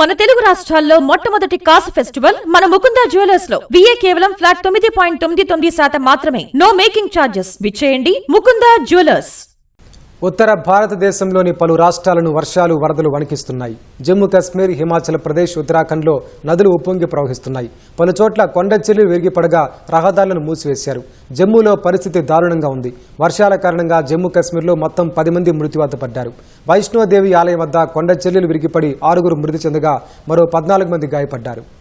మన తెలుగు రాష్ట్రాల్లో మొట్టమొదటి కాసు ఫెస్టివల్ మన ముకుందా జ్యువెలర్స్లో. విఏ కేవలం ఫ్లాట్ తొమ్మిది పాయింట్ తొమ్మిది తొమ్మిది శాతం మాత్రమే. నో మేకింగ్ ఛార్జెస్ విచ్చేయండి ముకుందా జ్యువెలర్స్. ఉత్తర భారతదేశంలోని పలు రాష్ట్రాలను వర్షాలు వరదలు వణికిస్తున్నాయి. జమ్మూ కాశ్మీర్ హిమాచల్ ప్రదేశ్ ఉత్తరాఖండ్లో నదులు ఉప్పొంగి ప్రవహిస్తున్నాయి. పలు చోట్ల విరిగిపడగా రహదారులను మూసివేశారు. జమ్మూలో పరిస్థితి దారుణంగా ఉంది. వర్షాల కారణంగా జమ్మూ కాశ్మీర్లో మొత్తం పది మంది మృత్యువాత పడ్డారు. వైష్ణోదేవి ఆలయం వద్ద కొండచెల్లెలు విరిగిపడి ఆరుగురు మృతి చెందగా మరో పద్నాలుగు మంది గాయపడ్డారు.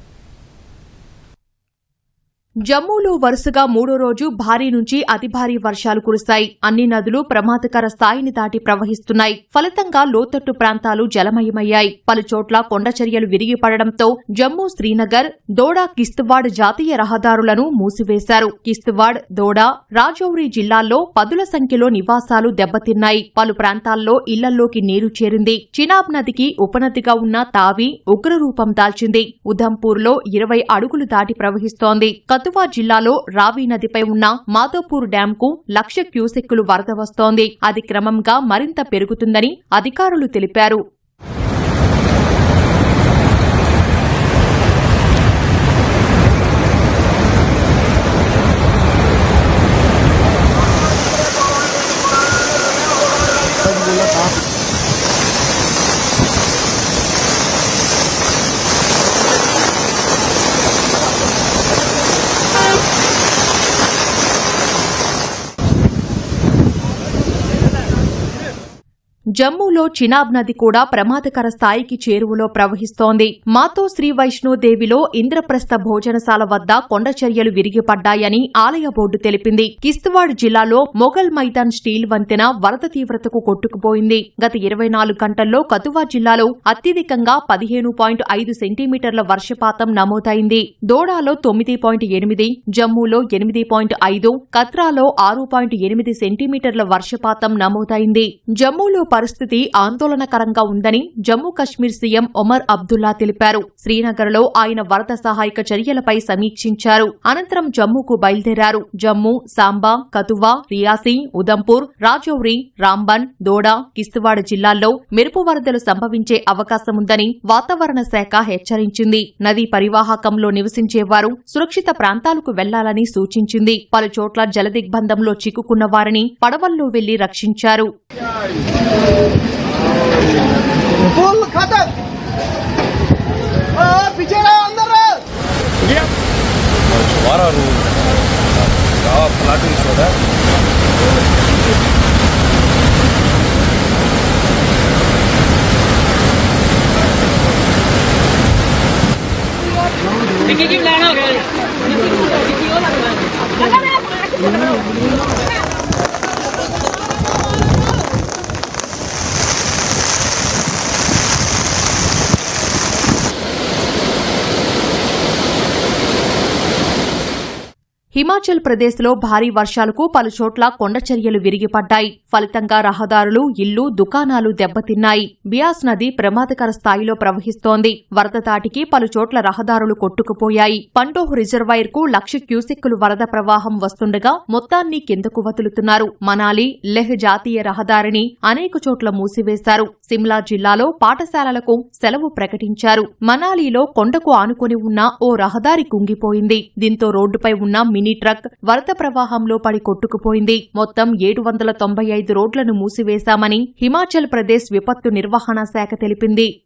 జమ్మూలో వరుసగా మూడో రోజు భారీ నుంచి అతి భారీ వర్షాలు కురుస్తాయి. అన్ని నదులు ప్రమాదకర స్థాయిని దాటి ప్రవహిస్తున్నాయి. ఫలితంగా లోతట్టు ప్రాంతాలు జలమయమయ్యాయి. పలుచోట్ల కొండచర్యలు విరిగిపడడంతో జమ్మూ శ్రీనగర్ దోడా కిస్తువాడ్ జాతీయ రహదారులను మూసివేశారు. కిస్తువాడ్ దోడా రాజౌరి జిల్లాల్లో పదుల సంఖ్యలో నివాసాలు దెబ్బతిన్నాయి. పలు ప్రాంతాల్లో ఇళ్ళల్లోకి నీరు చేరింది. చినాబ్ నదికి ఉపనదిగా ఉన్న తావి ఉగ్రరూపం దాల్చింది. ఉధంపూర్లో ఇరవై అడుగులు దాటి ప్రవహిస్తోంది. కతువా జిల్లాలో రావి నదిపై ఉన్న మాధోపూర్ డ్యాంకు లక్ష క్యూసెక్కులు వరద వస్తోంది. అది క్రమంగా మరింత పెరుగుతుందని అధికారులు తెలిపారు. జమ్మూలో చినాబ్ నది కూడా ప్రమాదకర స్థాయికి చేరువలో ప్రవహిస్తోంది. మాతో శ్రీ వైష్ణోదేవిలో ఇంద్రప్రస్థ భోజనశాల వద్ద కొండచర్యలు విరిగిపడ్డాయని ఆలయ బోర్డు తెలిపింది. కిస్తువాడ్ జిల్లాలో మొఘల్ మైదాన్ స్టీల్ వంతెన వరద తీవ్రతకు కొట్టుకుపోయింది. గత ఇరవై నాలుగు గంటల్లో కతువా జిల్లాలో అత్యధికంగా పదిహేను పాయింట్ ఐదు సెంటీమీటర్ల వర్షపాతం నమోదైంది. దోడాలో తొమ్మిది పాయింట్ ఎనిమిది జమ్మూలో ఎనిమిది పాయింట్ ఐదు కత్రాలో ఆరు పాయింట్ ఎనిమిది సెంటీమీటర్ల వర్షపాతం నమోదైంది. జమ్మూలో పరిస్థితి ఆందోళనకరంగా ఉందని జమ్మూ కశ్మీర్ సీఎం ఒమర్ అబ్దుల్లా తెలిపారు. శ్రీనగర్లో ఆయన వరద సహాయక చర్యలపై సమీక్షించారు. అనంతరం జమ్మూకు బయలుదేరారు. జమ్మూ సాంబా కతువా రియాసీ ఉదంపూర్ రాజౌరి రాంబన్ దోడా కిస్తువాడ జిల్లాల్లో మెరుపు వరదలు సంభవించే అవకాశముందని వాతావరణ శాఖ హెచ్చరించింది. నదీ పరివాహకంలో నివసించేవారు సురక్షిత ప్రాంతాలకు వెళ్ళాలని సూచించింది. పలుచోట్ల జలదిగ్బంధంలో చిక్కుకున్న వారిని పడవల్లో వెళ్ళి రక్షించారు. फुल खतम पीछे रहो अंदर रहो हमारा रूम प्लाटिंग शोध है डिक्की की प्लान हो गया डिक्की हो लग रहा है హిమాచల్ ప్రదేశ్లో భారీ వర్షాలకు పలుచోట్ల కొండచర్యలు విరిగిపడ్డాయి. ఫలితంగా రహదారులు ఇళ్ళు దుకాణాలు దెబ్బతిన్నాయి. బియాస్ నది ప్రమాదకర స్థాయిలో ప్రవహిస్తోంది. వరద తాటికి పలుచోట్ల రహదారులు కొట్టుకుపోయాయి. పంటోహ్ రిజర్వాయర్కు లక్ష క్యూసెక్కులు వరద ప్రవాహం వస్తుండగా మొత్తాన్ని కిందకు వదులుతున్నారు. మనాలి లెహ్ జాతీయ రహదారిని అనేక చోట్ల మూసివేశారు. సిమ్లా జిల్లాలో పాఠశాలలకు సెలవు ప్రకటించారు. మనాలిలో కొండకు ఆనుకొని ఉన్న ఓ రహదారి కుంగిపోయింది. దీంతో రోడ్డుపై ఉన్న మినీ ట్రక్ వరద ప్రవాహంలో పడి కొట్టుకుపోయింది. మొత్తం ఏడు వందల తొంభై ఐదు రోడ్లను మూసివేశామని హిమాచల్ ప్రదేశ్ విపత్తు నిర్వహణ శాఖ తెలిపింది.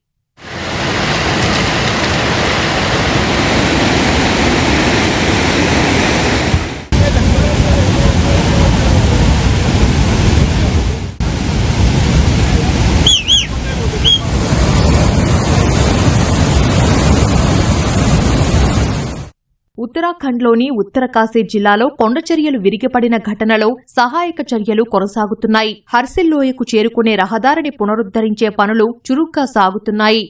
ఉత్తరాఖండ్లోని ఉత్తరకాశీ జిల్లాలో కొండచర్యలు విరిగిపడిన ఘటనలో సహాయక చర్యలు కొనసాగుతున్నాయి. హర్సిల్ లోయకు చేరుకునే రహదారిని పునరుద్దరించే పనులు చురుగ్గా సాగుతున్నాయి.